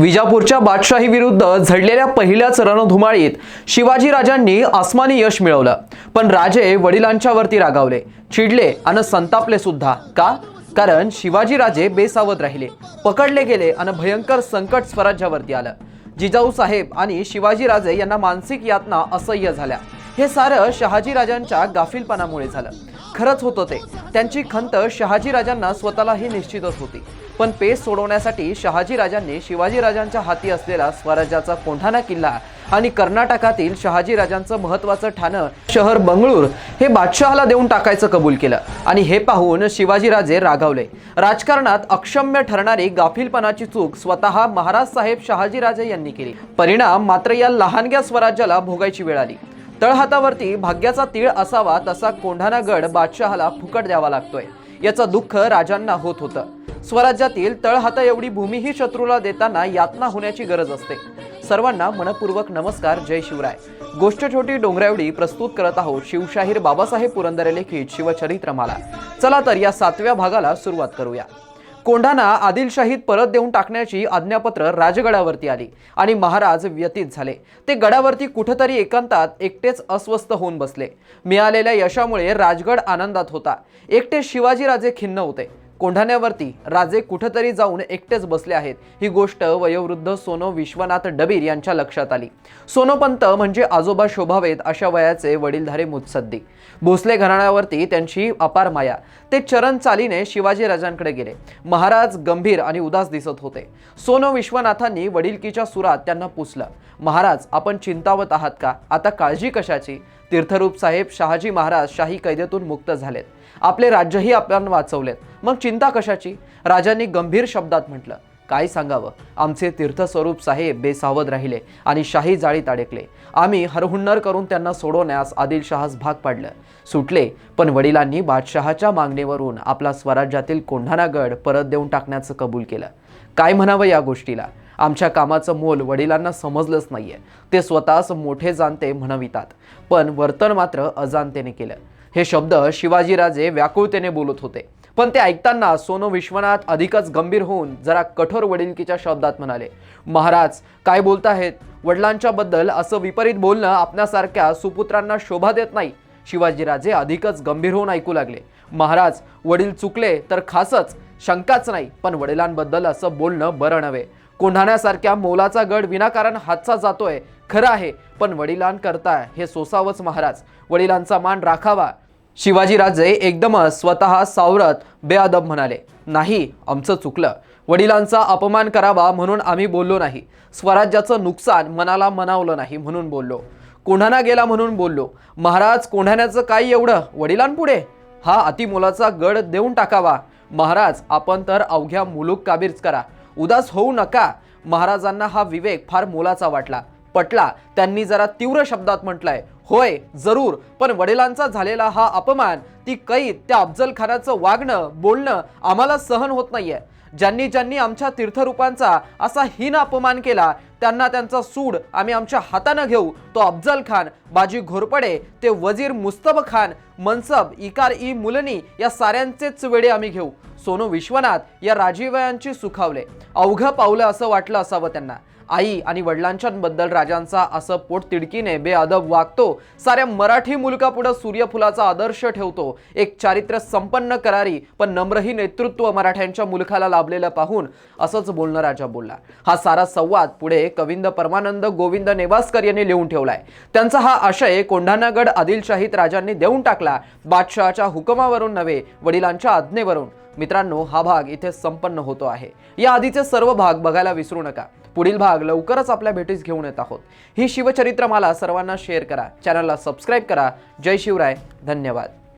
विजापूरच्या बादशाही विरुद्ध झडलेल्या पहिल्याच रणधुमाळीत शिवाजीराजांनी आसमानी यश मिळवलं. पण राजे वडिलांच्या वरती रागावले. चिडले आणि संतापले सुद्धा. का? कारण शिवाजीराजे बेसावध राहिले. पकडले गेले आणि भयंकर संकट स्वराज्यावरती आलं. जिजाऊ साहेब आणि शिवाजीराजे यांना मानसिक यातना असह्य झाल्या. हे सारं शहाजी राजांच्या गाफीलपणामुळे झालं. खरंच होतं ते. त्यांची खंत शहाजी राजांना स्वतःलाही निश्चितच होती. पण पेस सोडवण्यासाठी शहाजी राजांनी शिवाजी राजांच्या हाती असलेला स्वराज्याचा कोंढाणा किल्ला आणि कर्नाटकातील शहाजी राजांचं महत्वाचं ठाणं शहर बंगळूर हे बादशहाला देऊन टाकायचं कबूल केलं. आणि हे पाहून शिवाजीराजे रागावले. राजकारणात अक्षम्य ठरणारी गाफीलपणाची चूक स्वतः महाराज साहेब शहाजीराजे यांनी केली. परिणाम मात्र या लहानग्या स्वराज्याला भोगायची वेळ आली. तळहातावरती भाग्याचा तीळ असावा तसा कोंढाणा गड बादशहाला फुकट द्यावा लागतोय. याचं दुःख राजांना होत होतं. स्वराज्यातील तळहाता एवढी भूमीही शत्रूला देताना यातना होण्याची गरज असते. सर्वांना मनपूर्वक नमस्कार जय शिवराय. गोष्ट छोटी डोंगरावडी प्रस्तुत करत आहोत शिवशाहीर बाबासाहेब पुरंदरे लिखित शिवचरित्रमाला. चला तर या सातव्या भागाला सुरुवात करूया. कोंढाणा आदिलशाहीत परत देऊन टाकण्याची आज्ञापत्र राजगडावरती आली आणि महाराज व्यतीत झाले. ते गडावरती कुठंतरी एकांतात एकटेच अस्वस्थ होऊन बसले. मिळालेल्या यशामुळे राजगड आनंदात होता. एकटे शिवाजीराजे खिन्न होते. कोंढाण्यावरती राजे कुठंतरी जाऊन एकटेच बसले आहेत. ही गोष्ट वयोवृद्ध सोनो विश्वनाथ डबीर यांच्या लक्षात आली. सोनोपंत म्हणजे आजोबा शोभावेत अशा वयाचे वडीलधारे मुत्सद्दी. भोसले घराण्यावरती त्यांची अपार माया. ते चरण चालीने शिवाजी राजांकडे गेले. महाराज गंभीर आणि उदास दिसत होते. सोनो विश्वनाथांनी वडीलकीच्या सुरात त्यांना पुसलं. महाराज आपण चिंतावत आहात का? आता काळजी कशाची? तीर्थरूप साहेब शहाजी महाराज शाही कैदेतून मुक्त झालेत. आपले राज्यही आपण वाचवलेत. मग चिंता कशाची? राजांनी गंभीर शब्दात म्हटलं काय सांगावं? आमचे तीर्थस्वरूप साहेब बेसावध राहिले आणि शाही जाळीत अडकले. आम्ही हरहुन्नर करून त्यांना सोडवण्यास आदिलशहास भाग पाडलं. सुटले पण वडिलांनी बादशहाच्या मागणीवरून आपला स्वराज्यातील कोंढाणागड परत देऊन टाकण्याचं कबूल केलं. काय म्हणावं या गोष्टीला? आमच्या कामाचं मोल वडिलांना समजलंच नाहीये. ते स्वतःच मोठे जाणते म्हणवितात. पण वर्तन मात्र अजाणतेने केलं. हे शब्द शिवाजीराजे व्याकुळतेने बोलत होते. पण ते ऐकताना सोनो विश्वनाथ अधिकच गंभीर होऊन जरा कठोर वडिलकीच्या शब्दात म्हणाले महाराज काय बोलताहेत? वडिलांच्या बद्दल असं विपरीत बोलणं आपल्यासारख्या सुपुत्रांना शोभा देत नाही. शिवाजीराजे अधिकच गंभीर होऊन ऐकू लागले महाराज वडील चुकले तर खासच शंकाच नाही पण वडिलांबद्दल असं बोलणं बरं नव्हे. कोंढाण्यासारख्या मोलाचा गड विनाकारण हातचा जातोय खरं आहे पण वडिलांकरता हे सोसावंच महाराज. वडिलांचा मान राखावा. शिवाजीराजे एकदमच स्वतः सावरत बेअदब म्हणाले नाही आमचं चुकलं. वडिलांचा अपमान करावा म्हणून आम्ही बोललो नाही. स्वराज्याचं नुकसान मनाला मनावलं नाही म्हणून बोललो. कोंढाणा गेला म्हणून बोललो. महाराज कोंढाण्याचं काय एवढं? वडिलांपुढे? हा अतिमोलाचा गड देऊन टाकावा. महाराज आपण तर अवघ्या मुलूक काबीज करा. उदास होऊ नका. महाराजांना हा विवेक फार मोलाचा वाटला. पटला. त्यांनी जरा तीव्र शब्दात म्हटलंय होय जरूर पण वडिलांचा झालेला हा अपमान ती कैद त्या अफजल खानाचं वागणं बोलणं आम्हाला सहन होत नाहीये. ज्यांनी ज्यांनी आमच्या तीर्थरूपांचा असा हीन अपमान केला त्यांना त्यांचा सूड आम्ही आमच्या हातानं घेऊ. तो अफजल खान बाजी घोरपडे ते वजीर मुस्तब खान मनसब इकार ई मुलनी या साऱ्यांचेच वेडे आम्ही घेऊ. सोनू विश्वनाथ या राजीवयांची सुखावले. अवघं पावलं असं वाटलं असावं त्यांना. आई आणि वडिलांच्याबद्दल राजांचा असं पोट तिडकीने बेअदब वागतो. साऱ्या मराठी मुलकापुढं सूर्यफुलाचा आदर्श ठेवतो. एक चारित्र्य संपन्न करारी पण नम्रही नेतृत्व मराठ्यांच्या मुलखाला लाभलेलं पाहून असंच बोलणं राजा बोलला हा सारा संवाद पुढे कविंद परमानंद गोविंद नेवासकर यांनी लिहून ठेवलाय. त्यांचा हा आशय कोंढाणागड आदिलशाहीत राजांनी देऊन टाकला. बादशहाच्या हुकमावरून नव्हे वडिलांच्या आज्ञेवरून. मित्रांनो हा भाग इथे संपन्न होतो आहे. या आधीचे सर्व भाग बघायला विसरू नका. पुढील भाग लवकरच आपल्या भेटीस घेऊन येत आहोत. ही शिवचरित्र मला सर्वांना शेअर करा चॅनलला सबस्क्राईब करा. जय शिवराय धन्यवाद.